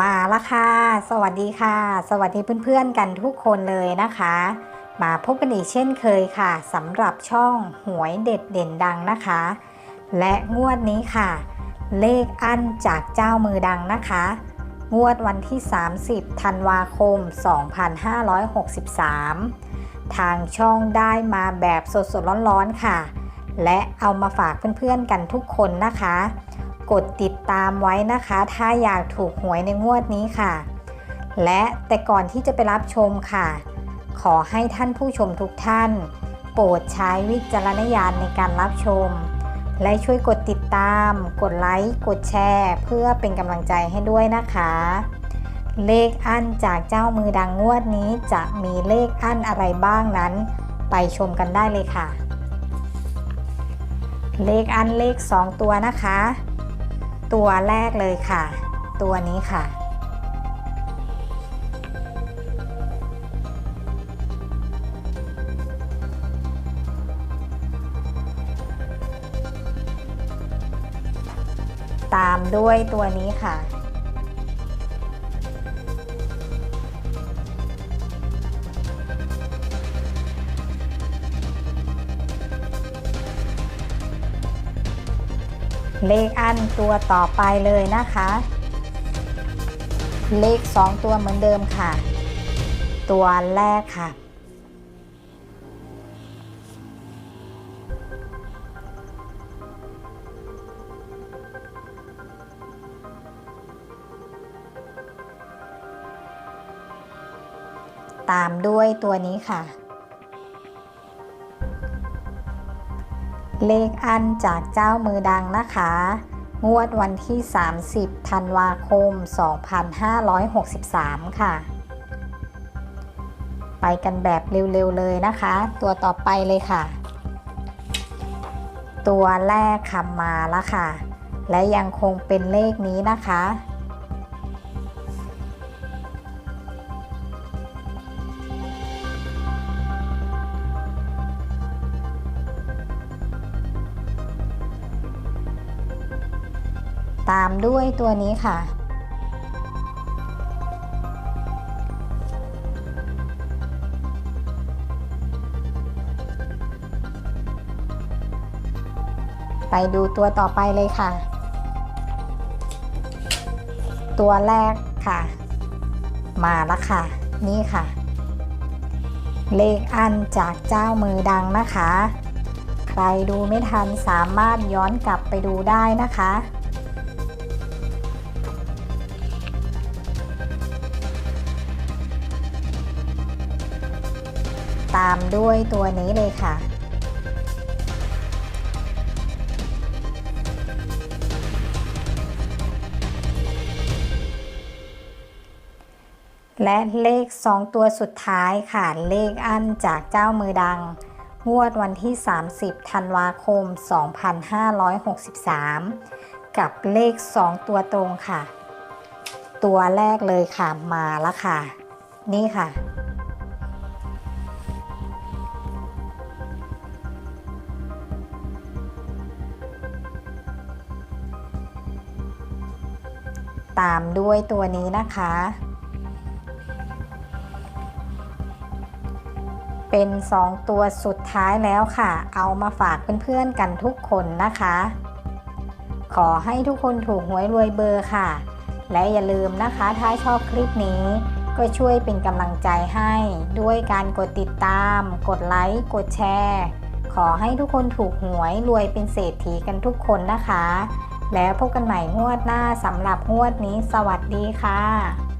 มาละค่ะ สวัสดีค่ะ สวัสดีเพื่อนๆกันทุกคนเลยนะคะ มาพบกันอีกเช่นเคยค่ะสำหรับช่องหวยเด็ดเด่นดังนะคะ และงวดนี้ค่ะ เลขอันจากเจ้ามือดังนะคะ งวดวันที่ 30 ธันวาคม 2563 ทางช่องได้มาแบบสดๆร้อนๆค่ะ และเอามาฝากเพื่อนๆกันทุกคนนะคะ กดติดตามไว้นะคะ ถ้าอยากถูกหวยในงวดนี้ค่ะ และแต่ก่อนที่จะไปรับชมค่ะ ขอให้ท่านผู้ชมทุกท่าน โปรดใช้วิจารณญาณในการรับชม และช่วยกดติดตาม กดไลค์กดแชร์ เพื่อเป็นกำลังใจให้ด้วยนะคะ เลขอันจากเจ้ามือดังงวดนี้จะมีเลขอันอะไรบ้างนั้น ไปชมกันได้เลยค่ะเลขอันเลข 2 ตัวนะคะ ตัวแรกเลยค่ะ ตัวนี้ค่ะ ตามด้วยตัวนี้ค่ะ เลขอันตัวต่อไปเลยนะคะ เลข 2 ตัวเหมือนเดิมค่ะ ตัวแรกค่ะ ตามด้วยตัวนี้ค่ะ เลขอันจากเจ้ามือดังนะคะ งวดวันที่ 30 ธันวาคม 2563 ค่ะ ไปกันแบบเร็วๆเลยนะคะ ตัวต่อไปเลยค่ะ ตัวแรกคำมาแล้วค่ะ และยังคงเป็นเลขนี้นะคะ ตามด้วยตัวนี้ค่ะ ไปดูตัวต่อไปเลยค่ะ ตัวแรกค่ะ มาแล้วค่ะ นี่ค่ะ เลขอันจากเจ้ามือดังนะคะ ใครดูไม่ทันสามารถย้อนกลับไปดูได้นะคะามด้วยตัวนี้เลยค่ะ และเลข 2 ตัวสุดท้ายค่ะ เลขอันจากเจ้ามือดังงวดวันที่ 30 ธันวาคม 2563 กับเลข 2 ตัวตรงค่ะ ตัวแรกเลยค่ะมาแล้วค่ะ นี่ค่ะ ตามด้วยตัวนี้นะคะ เป็น 2 ตัวสุดท้ายแล้วค่ะ เอามาฝากเพื่อนๆกันทุกคนนะคะ ขอให้ทุกคนถูกหวยรวยเบอร์ค่ะ และอย่าลืมนะคะถ้าชอบคลิปนี้ก็ช่วยเป็นกำลังใจให้ด้วยการกดติดตาม กดไลค์ กดแชร์ ขอให้ทุกคนถูกหวยรวยเป็นเศรษฐีกันทุกคนนะคะ แล้วพบกันใหม่งวดหน้าสำหรับงวดนี้สวัสดีค่ะ